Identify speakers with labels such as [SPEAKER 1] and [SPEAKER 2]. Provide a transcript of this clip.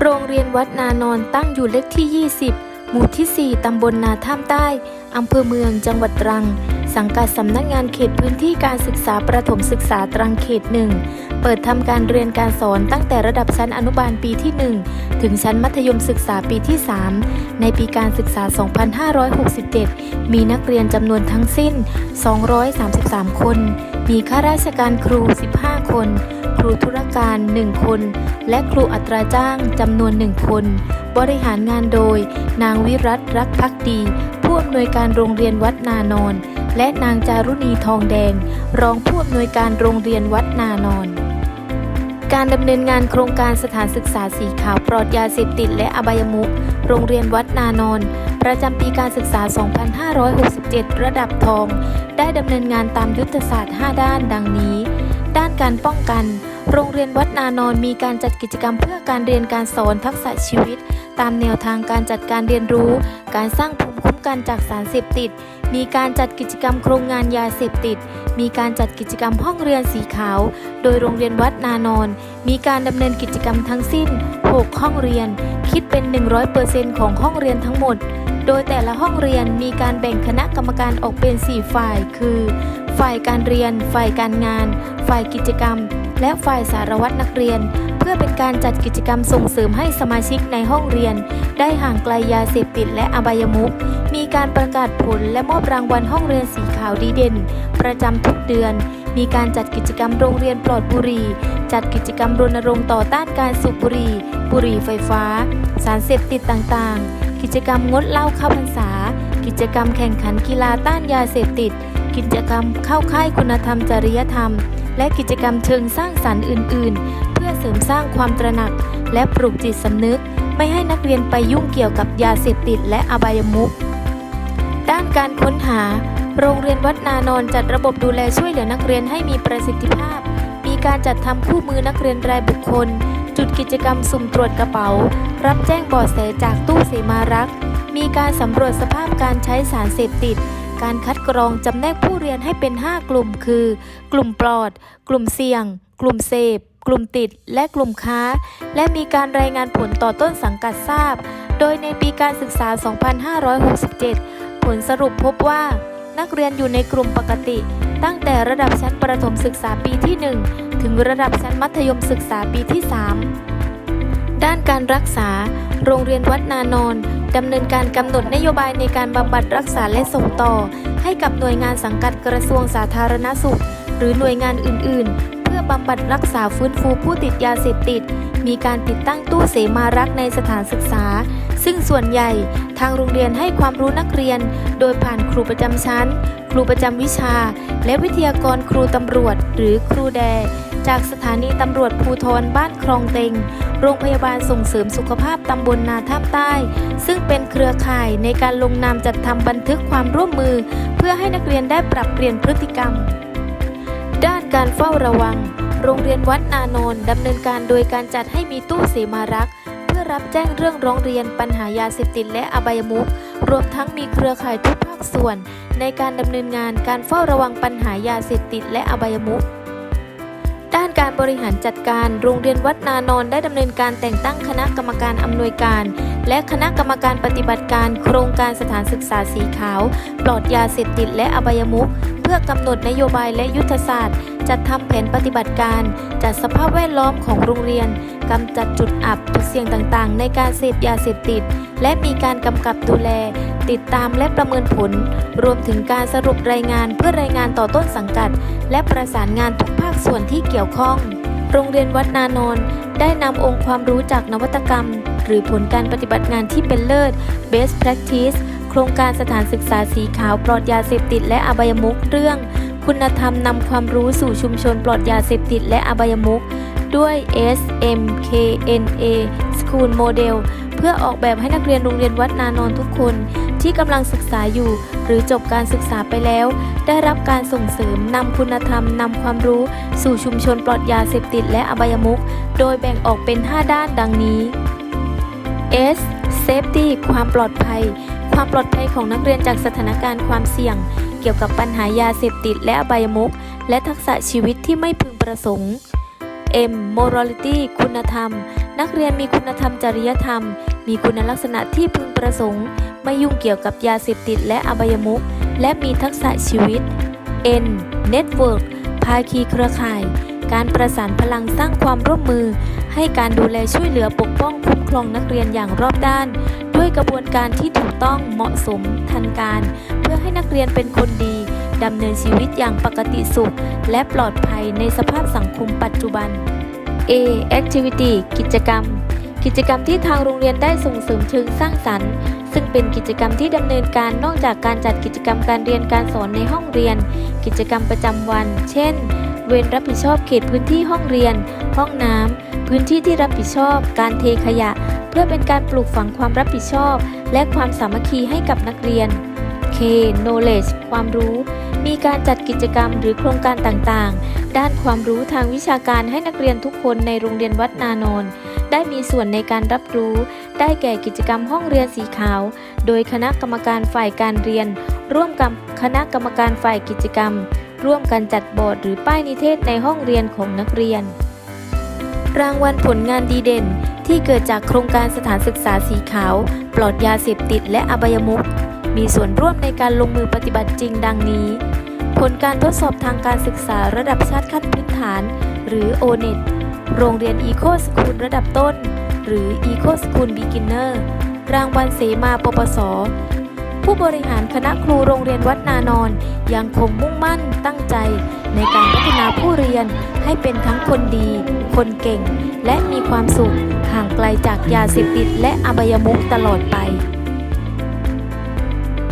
[SPEAKER 1] โรงเรียนวัดนานอนตั้งอยู่เลขที่ 20 หมู่ที่ 4 ตำบลนาท่ามใต้ อำเภอเมืองจังหวัดตรัง สังกัดสำนักงานเขตพื้นที่การศึกษาประถมศึกษาตรังเขตหนึ่งเปิดทำการเรียนการสอนตั้งแต่ระดับชั้นอนุบาลปีที่ 1 ถึงชั้นมัธยมศึกษาปีที่ 3 ในปีการศึกษา 2567 มีนักเรียนจำนวนทั้งสิ้น 233 คน มีข้าราชการครู 15 คน ครูธุรการ 1 คน และครูอัตราจ้างจำนวน 1 คน บริหารงานโดย นางวิรัตรักพักดี ผู้อำนวยการโรงเรียนวัดนานอน และนางจารุณีทองแดง รองผู้อำนวยการโรงเรียนวัดนานอน การดำเนินงานโครงการสถานศึกษาสีขาวปลอดยาเสพติดและอบายมุขโรงเรียนวัดนานอน ประจำปีการศึกษา 2567 ระดับทอง ได้ดำเนินงานตามยุทธศาสตร์ 5 ด้านดังนี้ ด้านการป้องกันโรงเรียนวัดนานอนมีการจัดกิจกรรมเพื่อการเรียนการสอนทักษะชีวิต ตามแนวทางการจัดการเรียนรู้ การสร้างภูมิคุ้มกันจากสารเสพติด มีการจัดกิจกรรมโครงงานยาเสพติด มีการจัดกิจกรรมห้องเรียนสีขาว โดยโรงเรียนวัดนานอน มีการดำเนินกิจกรรมทั้งสิ้น 6 ห้องเรียน คิดเป็น 100%ของห้องเรียนทั้งหมด โดยแต่ละห้องเรียนมีการแบ่งคณะกรรมการออกเป็น 4 ฝ่าย คือ ฝ่ายการเรียน ฝ่ายการงาน ฝ่ายกิจกรรม และฝ่ายสารวัตรนักเรียน พื่อเป็นการจัดกิจกรรมส่งเสริมให้สมาชิกในห้องเรียน ได้ห่างไกลยาเสพติดและอบายมุขมีการประกาศผลและมอบรางวัลห้องเรียนสีขาวดีเด่น ประจำทุกเดือน มีการจัดกิจกรรมโรงเรียนปลอดบุหรี่ จัดกิจกรรมรณรงค์ต่อต้านการสูบบุหรี่ บุหรี่ไฟฟ้า สารเสพติดต่างๆ กิจกรรมงดเหล้าเข้าพรรษา กิจกรรมแข่งขันกีฬาต้านยาเสพติด กิจกรรมเข้าค่ายคุณธรรมจริยธรรมและกิจกรรมเชิงสร้างสรรค์อื่น ๆ พื่อเสริมสร้างความตระหนัก และปลุกจิตสำนึก ไม่ให้นักเรียนไปยุ่งเกี่ยวกับยาเสพติดและอบายมุขด้านการค้นหา โรงเรียนวัดนานอนจัดระบบดูแลช่วยเหลือนักเรียนให้มีประสิทธิภาพ มีการจัดทำคู่มือนักเรียนรายบุคคล จุดกิจกรรมสุ่มตรวจกระเป๋า รับแจ้งบาะแสจากตู้เสมารัก มีการสำรวจสภาพการใช้สารเสพติด การคัดกรองจำแนกผู้เรียนให้เป็น 5 กลุ่ม คือ กลุ่มปลอด กลุ่มเสี่ยง กลุ่มเสพ กลุ่มติด และกลุ่มค้า และมีการรายงานผลต่อต้นสังกัดทราบ โดยในปีการศึกษา 2567 ผลสรุปพบว่า นักเรียนอยู่ในกลุ่มปกติ ตั้งแต่ระดับชั้นประถมศึกษาปีที่ 1 ถึงระดับชั้นมัธยมศึกษาปีที่ 3 ด้านการรักษา โรงเรียนวัดนานอนดำเนินการกำหนดนโยบายในการบำบัดรักษาและส่งต่อ ให้กับหน่วยงานสังกัดกระทรวงสาธารณสุข หรือหน่วยงานอื่น ๆ บำบัดรักษาฟื้นฟูผู้ติดยาเสพติด มีการติดตั้งตู้เสมารักในสถานศึกษา ซึ่งส่วนใหญ่ทางโรงเรียนให้ความรู้นักเรียน โดยผ่านครูประจำชั้น ครูประจำวิชา และวิทยากรครูตำรวจ หรือครูแด จากสถานีตำรวจภูทรบ้านคลองเต็ง โรงพยาบาลส่งเสริมสุขภาพตำบลนาท่ามใต้ ซึ่งเป็นเครือข่ายในการลงนามจัดทำบันทึกความร่วมมือ เพื่อให้นักเรียนได้ปรับเปลี่ยนพฤติกรรม ด้านการเฝ้าระวัง โรงเรียนวัดนานนท์ดำเนินการโดยการจัดให้มีตู้เสมารักษ์เพื่อรับแจ้งเรื่องร้องเรียนปัญหายาเสพติดและอบายมุขรวมทั้งมีเครือข่ายทุกภาคส่วน ในการดำเนินงานการเฝ้าระวังปัญหายาเสพติดและอบายมุข ด้านการบริหารจัดการ โรงเรียนวัดนานอนได้ดำเนินการแต่งตั้งคณะกรรมการอำนวยการ และคณะกรรมการปฏิบัติการ โครงการสถานศึกษาสีขาว ปลอดยาเสพติดและอบายมุขเพื่อกำหนดนโยบายและยุทธศาสตร์ จัดทำแผนปฏิบัติการ จัดสภาพแวดล้อมของโรงเรียนกำจัดจุดอับจุดเสี่ยงต่างๆ ในการเสพยาเสพติด และมีการกำกับดูแล ติดตามและประเมินผล รวมถึงการสรุปรายงานเพื่อรายงานต่อต้นสังกัด และประสานงานทุกภาคส่วนที่เกี่ยวข้อง โรงเรียนวัดนานนท์ได้นำองค์ความรู้จากนวัตกรรม หรือผลการปฏิบัติงานที่เป็นเลิศ Best Practice โครงการสถานศึกษาสีขาวปลอดยาเสพติดและอบายมุขเรื่อง คุณธรรมนำความรู้สู่ชุมชนปลอดยาเสพติดและอบายมุขด้วย SMKNA School Model เพื่อออกแบบให้นักเรียนโรงเรียนวัดนานนท์ทุกคน ที่กำลังศึกษาอยู่ หรือจบการศึกษาไปแล้ว ได้รับการส่งเสริมนำคุณธรรมนำความรู้ สู่ชุมชนปลอดยาเสพติดและอบายมุขโดยแบ่งออกเป็น 5 ด้านดังนี้ S Safety ความปลอดภัย ความปลอดภัยของนักเรียนจากสถานการณ์ความเสี่ยง เกี่ยวกับปัญหายาเสพติดและอบายมุขและทักษะชีวิตที่ไม่พึงประสงค์ M Morality คุณธรรม นักเรียนมีคุณธรรมจริยธรรม มีคุณลักษณะที่พึงประสงค์ ไม่ยุ่งเกี่ยวกับยาเสพติดและอบายมุขและมีทักษะชีวิต N Network ภาคีเครือข่าย การประสานพลังสร้างความร่วมมือ ให้การดูแลช่วยเหลือปกป้องคุ้มครองนักเรียนอย่างรอบด้าน ด้วยกระบวนการที่ถูกต้องเหมาะสมทันการ เพื่อให้นักเรียนเป็นคนดีดำเนินชีวิตอย่างปกติสุข และปลอดภัยในสภาพสังคมปัจจุบัน A Activity กิจกรรม กิจกรรมที่ทางโรงเรียนได้ส่งเสริมเชิงสร้างสรรค์ ซึ่งเป็นกิจกรรมที่ดำเนินการนอกจากการจัดกิจกรรมการเรียนการสอนในห้องเรียน กิจกรรมประจำวัน เช่น เวรรับผิดชอบเขตพื้นที่ห้องเรียน ห้องน้ำพื้นที่ที่รับผิดชอบ การเทขยะ เพื่อเป็นการปลูกฝังความรับผิดชอบ และความสามัคคีให้กับนักเรียน K knowledge ความรู้ มีการจัดกิจกรรมหรือโครงการต่างๆ ด้านความรู้ทางวิชาการให้นักเรียนทุกคนในโรงเรียนวัดนานน ได้มีส่วนในการรับรู้ ได้แก่กิจกรรมห้องเรียนสีขาว โดยคณะกรรมการฝ่ายการเรียน ร่วมกับคณะกรรมการฝ่ายกิจกรรม ร่วมกันจัดบอร์ดหรือป้ายนิเทศในห้องเรียนของนักเรียน รางวัลผลงานดีเด่น ที่เกิดจากโครงการสถานศึกษาสีขาว ปลอดยาเสพติดและอบายมุขมีส่วนร่วมในการลงมือปฏิบัติจริงดังนี้ ผลการทดสอบทางการศึกษาระดับชาติขั้นพื้นฐาน หรือ O-NET โรงเรียน Eco School ระดับต้น หรือ Eco School Beginner รางวัลเสมาปปส ผู้บริหารคณะครูโรงเรียนวัดนานอน ยังคงมุ่งมั่นตั้งใจ ในการพัฒนาผู้เรียนให้เป็นทั้งคนดี คนเก่ง และมีความสุขห่างไกลจากยาเสพติดและอบายมุขตลอดไป